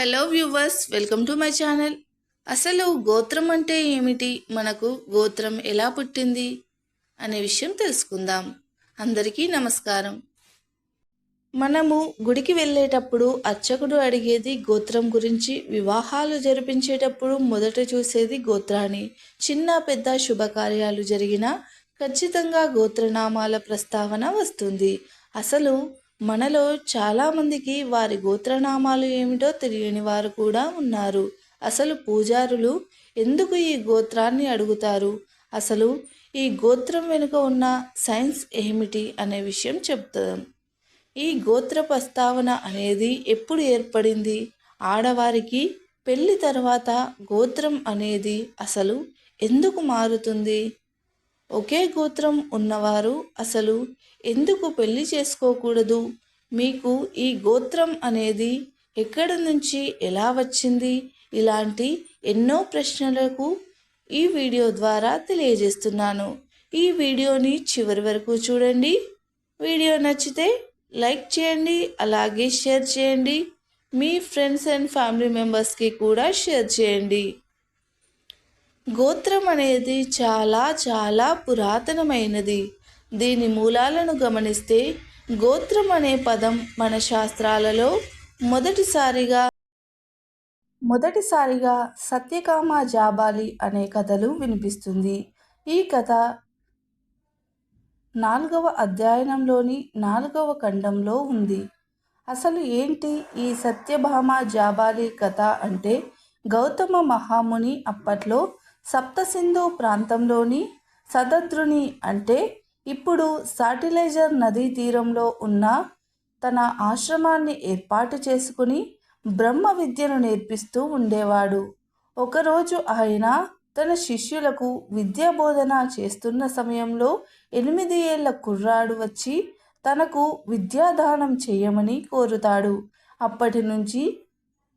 Hello viewers welcome to my channel. అసలు గోత్రం అంటే ఏమిటి? మనకు గోత్రం ఎలా పుట్టింది? అనే విషయం తెలుసుకుందాం. అందరికీ నమస్కారం. మనము గుడికి వెళ్ళేటప్పుడు అర్చకుడు అడిగేది గోత్రం గురించి వివాహాలు జరిపించేటప్పుడు మొదట చూసేది గోత్రాన్ని. చిన్న పెద్ద శుభకార్యాలు జరిగినా ఖచ్చితంగా గోత్రనామాల ప్రస్తావన వస్తుంది. అసలు మనలో చాలామందికి వారి గోత్రనామాలు ఏమిటో తెలియని వారు కూడా ఉన్నారు. అసలు పూజారులు ఎందుకు ఈ గోత్రాన్ని అడుగుతారు? అసలు ఈ గోత్రం వెనుక ఉన్న సైన్స్ ఏమిటి అనే విషయం చెప్తాం. ఈ గోత్ర ప్రస్తావన అనేది ఎప్పుడు ఏర్పడింది? ఆడవారికి పెళ్ళి తర్వాత గోత్రం అనేది అసలు ఎందుకు మారుతుంది? ఒకే గోత్రం ఉన్నవారు అసలు ఎందుకు పెళ్ళి చేసుకోకూడదు? మీకు ఈ గోత్రం అనేది ఎక్కడి నుంచి ఎలా వచ్చింది? ఇలాంటి ఎన్నో ప్రశ్నలకు ఈ వీడియో ద్వారా తెలియజేస్తున్నాను. ఈ వీడియోని చివరి వరకు చూడండి. వీడియో నచ్చితే లైక్ చేయండి అలాగే షేర్ చేయండి. మీ ఫ్రెండ్స్ అండ్ ఫ్యామిలీ మెంబర్స్కి కూడా షేర్ చేయండి. గోత్రం అనేది చాలా చాలా పురాతనమైనది. దీని మూలాలను గమనిస్తే గోత్రం అనే పదం మన శాస్త్రాలలో మొదటిసారిగా మొదటిసారిగా సత్యకామ జాబాలి అనే కథలు వినిపిస్తుంది. ఈ కథ నాలుగవ అధ్యయనంలోని నాలుగవ ఖండంలో ఉంది. అసలు ఏంటి ఈ సత్యభామ జాబాలి కథ అంటే గౌతమ మహాముని అప్పట్లో సప్తసింధు ప్రాంతంలోని సదద్రుని అంటే ఇప్పుడు సాటిలైజర్ నదీ తీరంలో ఉన్న తన ఆశ్రమాన్ని ఏర్పాటు చేసుకుని బ్రహ్మ విద్యను నేర్పిస్తూ ఉండేవాడు. ఒకరోజు ఆయన తన శిష్యులకు విద్యాబోధన చేస్తున్న సమయంలో ఎనిమిది ఏళ్ళ కుర్రాడు వచ్చి తనకు విద్యాదానం చేయమని కోరుతాడు. అప్పటి నుంచి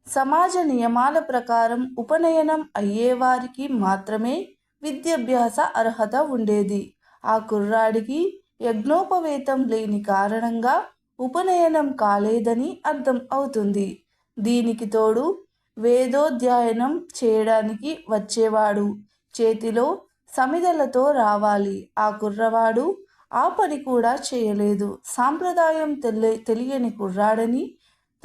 సమాజ నియమాల ప్రకారం ఉపనయనం అయ్యేవారికి మాత్రమే విద్యాభ్యాస అర్హత ఉండేది. ఆ కుర్రాడికి యజ్ఞోపవేతం లేని కారణంగా ఉపనయనం కాలేదని అర్థం అవుతుంది. దీనికి తోడు వేదోధ్యాయనం చేయడానికి వచ్చేవాడు. చేతిలో సమిదలతో రావాలి. ఆ కుర్రవాడు ఆ పని కూడా చేయలేదు. సాంప్రదాయం తెలి తెలియని కుర్రాడని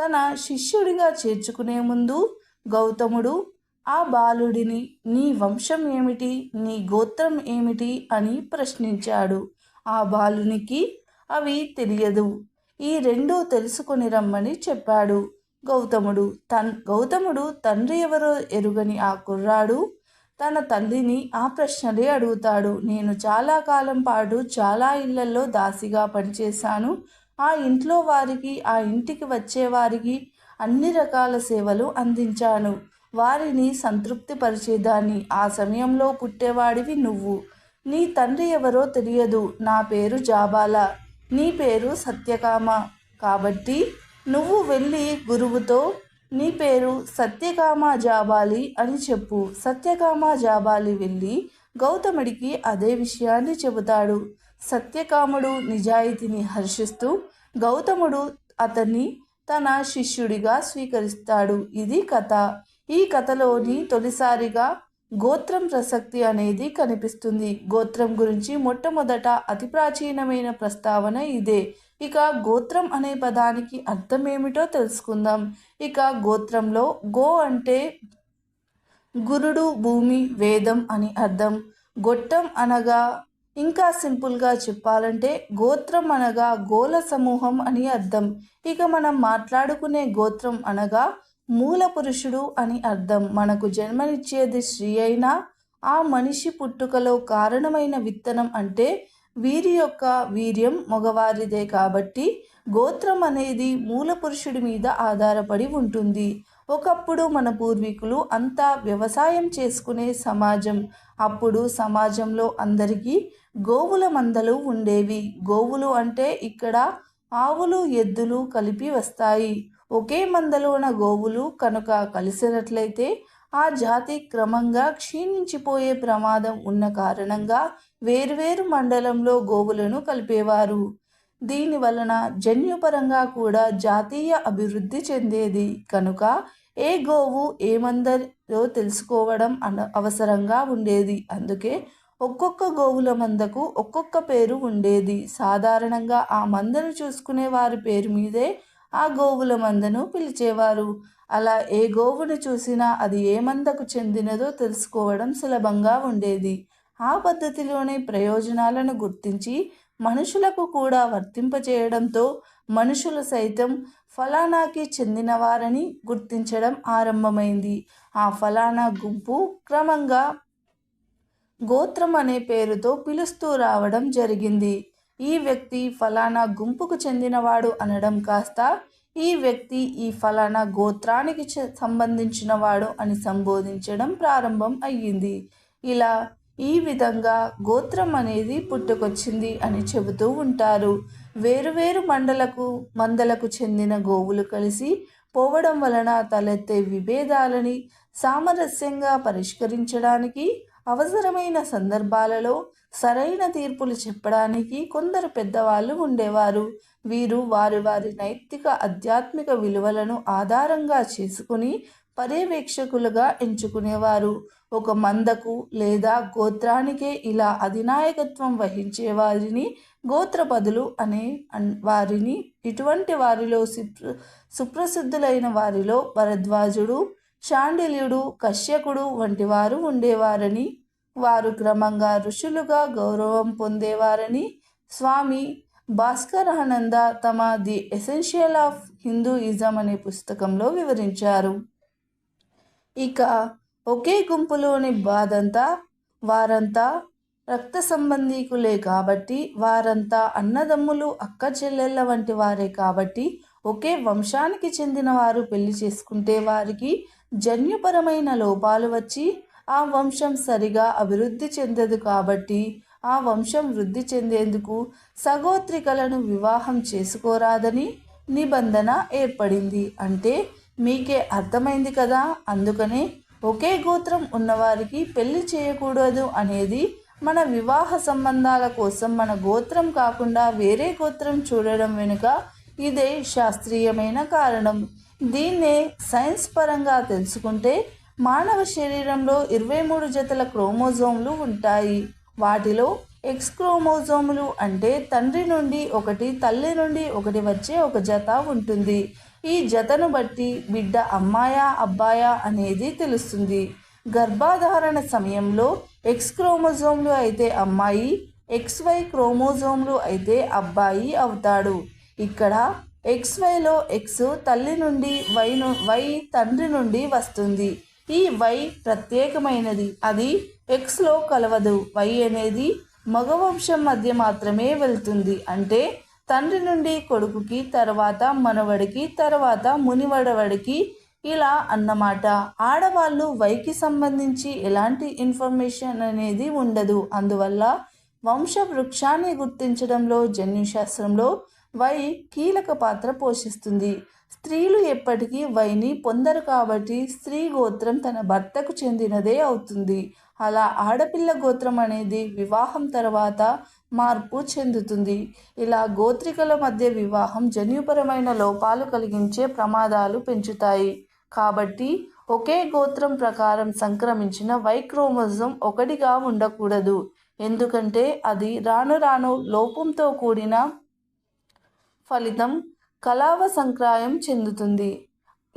తన శిష్యుడిగా చేర్చుకునే ముందు గౌతముడు ఆ బాలుడిని నీ వంశం ఏమిటి నీ గోత్రం ఏమిటి? అని ప్రశ్నించాడు. ఆ బాలునికి అవి తెలియదు. ఈ రెండు తెలుసుకుని రమ్మని చెప్పాడు. గౌతముడు తన్ గౌతముడు తండ్రి ఎవరో ఎరుగని ఆ కుర్రాడు తన తల్లిని ఆ ప్రశ్నలే అడుగుతాడు. నేను చాలా కాలం పాటు చాలా ఇళ్ళలో దాసిగా పనిచేశాను. ఆ ఇంట్లో వారికి ఆ ఇంటికి వచ్చేవారికి అన్ని రకాల సేవలు అందించాను. వారిని సంతృప్తిపరిచేదాన్ని ఆ సమయంలో పుట్టేవాడివి నువ్వు. నీ తండ్రి ఎవరో తెలియదు. నా పేరు జాబాల. నీ పేరు సత్యకామ. కాబట్టి నువ్వు వెళ్ళి గురువుతో నీ పేరు సత్యకామ జాబాలి అని చెప్పు. సత్యకామ జాబాలి వెళ్ళి గౌతముడికి అదే విషయాన్ని చెబుతాడు. సత్యకాముడు నిజాయితీని హర్షిస్తూ గౌతముడు అతన్ని తన శిష్యుడిగా స్వీకరిస్తాడు. ఇది కథ. ఈ కథలోని తొలిసారిగా గోత్రం ప్రసక్తి అనేది కనిపిస్తుంది. గోత్రం గురించి మొట్టమొదట అతి ప్రాచీనమైన ప్రస్తావన ఇదే. ఇక గోత్రం అనే పదానికి అర్థం ఏమిటో తెలుసుకుందాం. ఇక గోత్రంలో గో అంటే గురుడు భూమి వేదం అని అర్థం. గొట్టం అనగా ఇంకా సింపుల్గా చెప్పాలంటే గోత్రం అనగా గోల సమూహం అని అర్థం. ఇక మనం మాట్లాడుకునే గోత్రం అనగా మూల పురుషుడు అని అర్థం. మనకు జన్మనిచ్చేది స్త్రీ అయినా ఆ మనిషి పుట్టుకలో కారణమైన విత్తనం అంటే వీరి యొక్క వీర్యం మగవారిదే కాబట్టి గోత్రం అనేది మూల పురుషుడి మీద ఆధారపడి ఉంటుంది. ఒకప్పుడు మన పూర్వీకులు అంతా వ్యవసాయం చేసుకునే సమాజం. అప్పుడు సమాజంలో అందరికీ గోవుల మందలు ఉండేవి. గోవులు అంటే ఇక్కడ ఆవులు ఎద్దులు కలిపి వస్తాయి. ఒకే మందలోన గోవులు కనుక కలిసినట్లయితే ఆ జాతి క్రమంగా క్షీణించిపోయే ప్రమాదం ఉన్న కారణంగా వేర్వేరు మండలంలో గోవులను కలిపేవారు. దీని వలన జన్యుపరంగా కూడా జాతీయ అభివృద్ధి చెందేది. కనుక ఏ గోవు ఏమందరో తెలుసుకోవడం అన అవసరంగా ఉండేది. అందుకే ఒక్కొక్క గోవుల మందకు ఒక్కొక్క పేరు ఉండేది. సాధారణంగా ఆ మందను చూసుకునే వారి పేరు మీదే ఆ గోవుల మందను పిలిచేవారు. అలా ఏ గోవును చూసినా అది ఏ మందకు చెందినదో తెలుసుకోవడం సులభంగా ఉండేది. ఆ పద్ధతిలోనే ప్రయోజనాలను గుర్తించి మనుషులకు కూడా వర్తింపచేయడంతో మనుషులు సైతం ఫలానాకి చెందినవారని గుర్తించడం ఆరంభమైంది. ఆ ఫలానా గుంపు క్రమంగా గోత్రం అనే పేరుతో పిలుస్తూ రావడం జరిగింది. ఈ వ్యక్తి ఫలానా గుంపుకు చెందినవాడు అనడం కాస్త ఈ వ్యక్తి ఈ ఫలానా గోత్రానికి సంబంధించినవాడు అని సంబోధించడం ప్రారంభం అయ్యింది. ఇలా ఈ విధంగా గోత్రం అనేది పుట్టుకొచ్చింది అని చెబుతూ ఉంటారు. వేరువేరు మండలకు మందలకు చెందిన గోవులు కలిసి పోవడం వలన తలెత్తే విభేదాలని సామరస్యంగా పరిష్కరించడానికి అవసరమైన సందర్భాలలో సరైన తీర్పులు చెప్పడానికి కొందరు పెద్దవాళ్ళు ఉండేవారు. వీరు వారి వారి నైతిక ఆధ్యాత్మిక విలువలను ఆధారంగా చేసుకుని పర్యవేక్షకులుగా ఎంచుకునేవారు. ఒక మందకు లేదా గోత్రానికే ఇలా అధినాయకత్వం వహించే వారిని గోత్రపదులు అనే వారిని ఇటువంటి వారిలో సుప్రసిద్ధులైన వారిలో భరద్వాజుడు శాండిల్యుడు కశ్యకుడు వంటి వారు ఉండేవారని వారు క్రమంగా ఋషులుగా గౌరవం పొందేవారని స్వామి భాస్కరానంద తమ ది ఎసెన్షియల్ ఆఫ్ హిందూయిజం అనే పుస్తకంలో వివరించారు. ఇక ఒకే గుంపులోని బాధంతా వారంతా రక్త సంబంధీకులే కాబట్టి వారంతా అన్నదమ్ములు అక్క చెల్లెళ్ళ వంటి వారే కాబట్టి ఒకే వంశానికి చెందిన వారు పెళ్ళి చేసుకుంటే వారికి జన్యుపరమైన లోపాలు వచ్చి ఆ వంశం సరిగా అభివృద్ధి చెందదు కాబట్టి ఆ వంశం వృద్ధి చెందేందుకు సగోత్రికలను వివాహం చేసుకోరాదని నిబంధన ఏర్పడింది. అంటే మీకే అర్థమైంది కదా? అందుకనే ఒకే గోత్రం ఉన్నవారికి పెళ్ళి చేయకూడదు అనేది మన వివాహ సంబంధాల కోసం మన గోత్రం కాకుండా వేరే గోత్రం చూడడం వెనుక ఇదే శాస్త్రీయమైన కారణం. దీన్నే సైన్స్ పరంగా తెలుసుకుంటే మానవ శరీరంలో ఇరవై మూడు జతల క్రోమోజోమ్లు ఉంటాయి. వాటిలో ఎక్స్ క్రోమోజోములు అంటే తండ్రి నుండి ఒకటి తల్లి నుండి ఒకటి వచ్చే ఒక జత ఉంటుంది. ఈ జతను బట్టి బిడ్డ అమ్మాయా అబ్బాయా అనేది తెలుస్తుంది. గర్భాధారణ సమయంలో ఎక్స్ క్రోమోజోమ్లు అయితే అమ్మాయి ఎక్స్ వై క్రోమోజోమ్లు అయితే అబ్బాయి అవుతాడు. ఇక్కడ ఎక్స్ వైలో ఎక్స్ తల్లి నుండి వై వై తండ్రి నుండి వస్తుంది. ఈ వై ప్రత్యేకమైనది. అది ఎక్స్లో కలవదు. వై అనేది మగవంశం మధ్య మాత్రమే వెళ్తుంది. అంటే తండ్రి నుండి కొడుకుకి తర్వాత మనవడికి తర్వాత మునివడవడికి ఇలా అన్నమాట. ఆడవాళ్ళు వైకి సంబంధించి ఎలాంటి ఇన్ఫర్మేషన్ అనేది ఉండదు. అందువల్ల వంశ వృక్షాన్ని గుర్తించడంలో జన్యుశాస్త్రంలో వై కీలక పాత్ర పోషిస్తుంది. స్త్రీలు ఎప్పటికీ వైని పొందరు కాబట్టి స్త్రీ గోత్రం తన భర్తకు చెందినదే అవుతుంది. అలా ఆడపిల్ల గోత్రం అనేది వివాహం తర్వాత మార్పు చెందుతుంది. ఇలా గోత్రికల మధ్య వివాహం జన్యుపరమైన లోపాలు కలిగించే ప్రమాదాలు పెంచుతాయి. కాబట్టి ఒకే గోత్రం ప్రకారం సంక్రమించిన వైక్రోమోజం ఒకటిగా ఉండకూడదు. ఎందుకంటే అది రాను రాను లోపంతో కూడిన ఫలితం కలావ సంక్రాయం చెందుతుంది.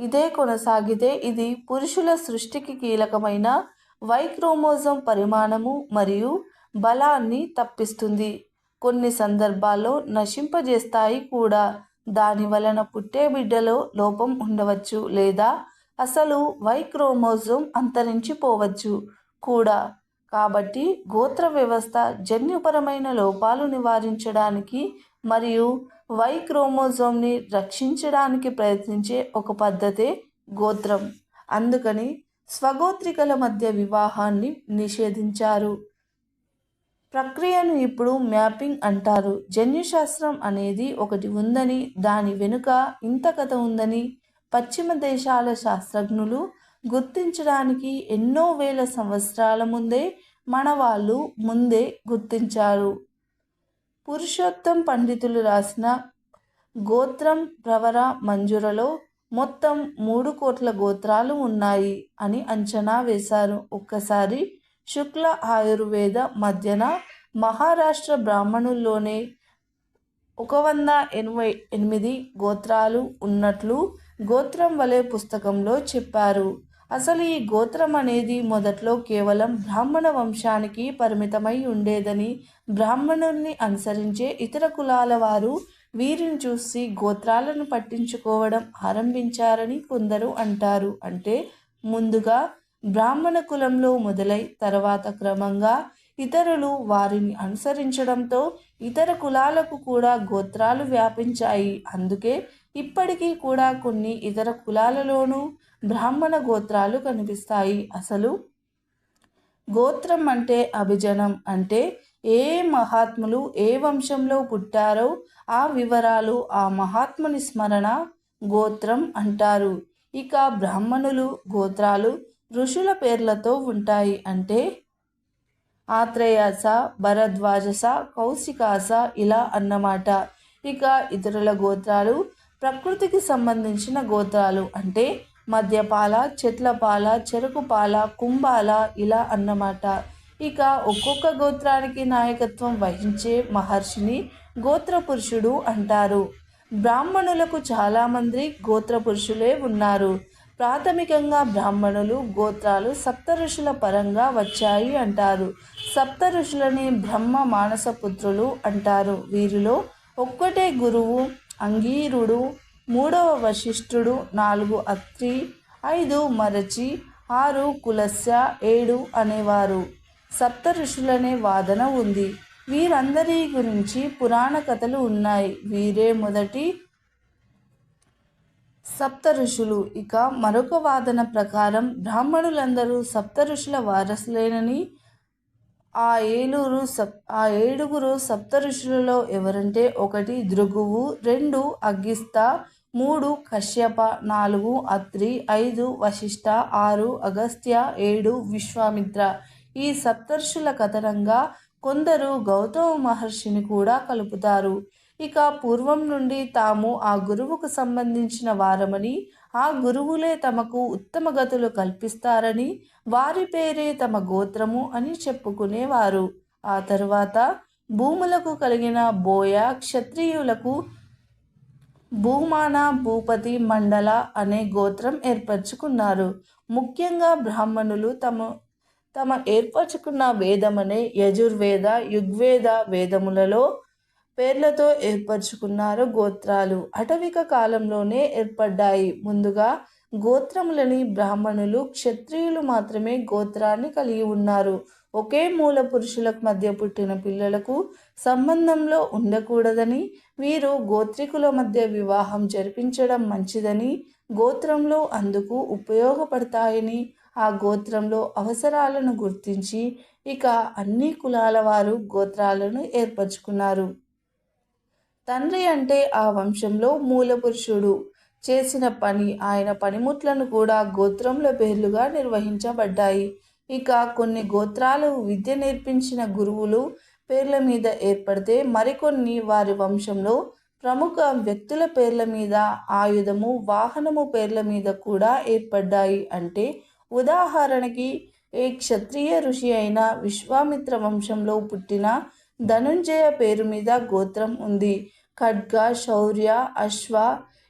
ఇదే కొనసాగితే ఇది పురుషుల సృష్టికి కీలకమైన వైక్రోమోజం పరిమాణము మరియు బలాన్ని తప్పిస్తుంది. కొన్ని సందర్భాల్లో నశింపజేస్తాయి కూడా. దాని వలన పుట్టే బిడ్డలో లోపం ఉండవచ్చు లేదా అసలు వైక్రోమోజోమ్ అంతరించిపోవచ్చు కూడా. కాబట్టి గోత్ర వ్యవస్థ జన్యుపరమైన లోపాలు నివారించడానికి మరియు వై క్రోమోజోమ్ని రక్షించడానికి ప్రయత్నించే ఒక పద్ధతే గోత్రం. అందుకని స్వగోత్రికల మధ్య వివాహాన్ని నిషేధించారు. ప్రక్రియను ఇప్పుడు మ్యాపింగ్ అంటారు. జన్యుశాస్త్రం అనేది ఒకటి ఉందని దాని వెనుక ఇంత కథ ఉందని పశ్చిమ దేశాల శాస్త్రజ్ఞులు గుర్తించడానికి ఎన్నో వేల సంవత్సరాల ముందే మన వాళ్ళు ముందే గుర్తించారు. పురుషోత్తం పండితులు రాసిన గోత్రం ప్రవర మంజురలో మొత్తం మూడు కోట్ల గోత్రాలు ఉన్నాయి అని అంచనా వేశారు. ఒక్కసారి శుక్ల ఆయుర్వేద మధ్యన మహారాష్ట్ర బ్రాహ్మణుల్లోనే ఒక వంద ఎనభై ఎనిమిది గోత్రాలు ఉన్నట్లు గోత్రం వలె పుస్తకంలో చెప్పారు. అసలు ఈ గోత్రం అనేది మొదట్లో కేవలం బ్రాహ్మణ వంశానికి పరిమితమై ఉండేదని బ్రాహ్మణుల్ని అనుసరించే ఇతర కులాల వారు వీరిని చూసి గోత్రాలను పట్టించుకోవడం ఆరంభించారని కొందరు అంటారు. అంటే ముందుగా బ్రాహ్మణ కులంలో మొదలై తర్వాత క్రమంగా ఇతరులు వారిని అనుసరించడంతో ఇతర కులాలకు కూడా గోత్రాలు వ్యాపించాయి. అందుకే ఇప్పటికీ కూడా కొన్ని ఇతర కులాలలోనూ బ్రాహ్మణ గోత్రాలు కనిపిస్తాయి. అసలు గోత్రం అంటే అభిజనం అంటే ఏ మహాత్ములు ఏ వంశంలో పుట్టారో ఆ వివరాలు ఆ మహాత్ముని స్మరణ గోత్రం అంటారు. ఇక బ్రాహ్మణులు గోత్రాలు ఋషుల పేర్లతో ఉంటాయి అంటే ఆత్రేయాస భరద్వాజస కౌశికాస ఇలా అన్నమాట. ఇక ఇతరుల గోత్రాలు ప్రకృతికి సంబంధించిన గోత్రాలు అంటే మద్యపాల చెట్లపాల చెరుకుపాల కుంభాల ఇలా అన్నమాట. ఇక ఒక్కొక్క గోత్రానికి నాయకత్వం వహించే మహర్షిని గోత్ర పురుషుడు అంటారు. బ్రాహ్మణులకు చాలామంది గోత్ర పురుషులే ఉన్నారు. ప్రాథమికంగా బ్రాహ్మణులు గోత్రాలు సప్త ఋషుల పరంగా వచ్చాయి అంటారు. సప్తఋషులని బ్రహ్మ మానసపుత్రులు అంటారు. వీరిలో ఒక్కటే గురువు అంగీరుడు మూడవ వశిష్ఠుడు నాలుగు అత్రి ఐదు మరచి ఆరు కులస్య ఏడు అనేవారు. సప్త ఋషులనే వాదన ఉంది. వీరందరి గురించి పురాణ కథలు ఉన్నాయి. వీరే మొదటి సప్త ఋషులు. ఇక మరొక వాదన ప్రకారం బ్రాహ్మణులందరూ సప్త ఋషుల వారసులేనని ఆ ఏలూరు సప్ ఆ ఏడుగురు సప్త ఋషులలో ఎవరంటే ఒకటి దృగువు రెండు అగ్గిస్త మూడు కశ్యప నాలుగు అత్రి ఐదు వశిష్ఠ ఆరు అగస్త్య ఏడు విశ్వామిత్ర. ఈ సప్తర్షుల కథనంగా కొందరు గౌతమ మహర్షిని కూడా కలుపుతారు. ఇక పూర్వం నుండి తాము ఆ గురువుకు సంబంధించిన వారమని ఆ గురువులే తమకు ఉత్తమ గతులు కల్పిస్తారని వారి పేరే తమ గోత్రము అని చెప్పుకునేవారు. ఆ తరువాత భూములకు కలిగిన బోయ క్షత్రియులకు భూమాన భూపతి మండల అనే గోత్రం ఏర్పరచుకున్నారు. ముఖ్యంగా బ్రాహ్మణులు తమ తమ ఏర్పరచుకున్న వేదమనే యజుర్వేద యుగ్వేద వేదములలో పేర్లతో ఏర్పరచుకున్నారు గోత్రాలు. అటవిక కాలంలోనే ఏర్పడ్డాయి. ముందుగా గోత్రములని బ్రాహ్మణులు క్షత్రియులు మాత్రమే గోత్రాన్ని కలిగి ఉన్నారు. ఒకే మూల పురుషులకు మధ్య పుట్టిన పిల్లలకు సంబంధంలో ఉండకూడదని వీరు గోత్రికుల మధ్య వివాహం జరిపించడం మంచిదని గోత్రంలో అందుకు ఉపయోగపడతాయని ఆ గోత్రంలో అవసరాలను గుర్తించి ఇక అన్ని కులాల వారు గోత్రాలను ఏర్పరచుకున్నారు. తండ్రి అంటే ఆ వంశంలో మూల పురుషుడు చేసిన పని ఆయన పనిముట్లను కూడా గోత్రంలో పేర్లుగా నిర్వహించబడ్డాయి. ఇక కొన్ని గోత్రాలు విద్య నేర్పించిన గురువులు పేర్ల మీద ఏర్పడితే మరికొన్ని వారి వంశంలో ప్రముఖ వ్యక్తుల పేర్ల మీద ఆయుధము వాహనము పేర్ల మీద కూడా ఏర్పడ్డాయి. అంటే ఉదాహరణకి ఏ క్షత్రియ ఋషి అయిన విశ్వామిత్ర వంశంలో పుట్టిన ధనుంజయ పేరు మీద గోత్రం ఉంది. ఖడ్గ శౌర్య అశ్వ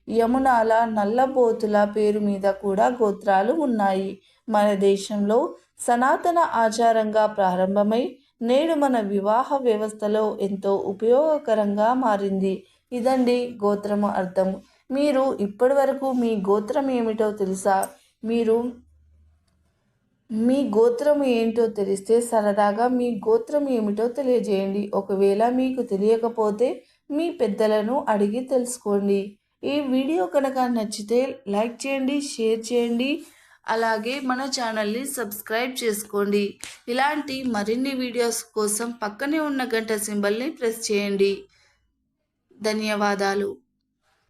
యమునాల నల్లబోతుల పేరు మీద కూడా గోత్రాలు ఉన్నాయి. మన దేశంలో సనాతన ఆచారంగా ప్రారంభమై నేడు మన వివాహ వ్యవస్థలో ఎంతో ఉపయోగకరంగా మారింది. ఇదండి గోత్రము అర్థం. మీరు ఇప్పటి వరకు మీ గోత్రం ఏమిటో తెలుసా? మీరు మీ గోత్రం ఏంటో తెలిస్తే సరదాగా మీ గోత్రం ఏమిటో తెలియజేయండి. ఒకవేళ మీకు తెలియకపోతే మీ పెద్దలను అడిగి తెలుసుకోండి. ఈ వీడియో కనుక నచ్చితే లైక్ చేయండి షేర్ చేయండి. అలాగే మన ఛానల్ని సబ్స్క్రైబ్ చేసుకోండి. ఇలాంటి మరిన్ని వీడియోస్ కోసం పక్కనే ఉన్న గంట సింబల్ని ప్రెస్ చేయండి. ధన్యవాదాలు.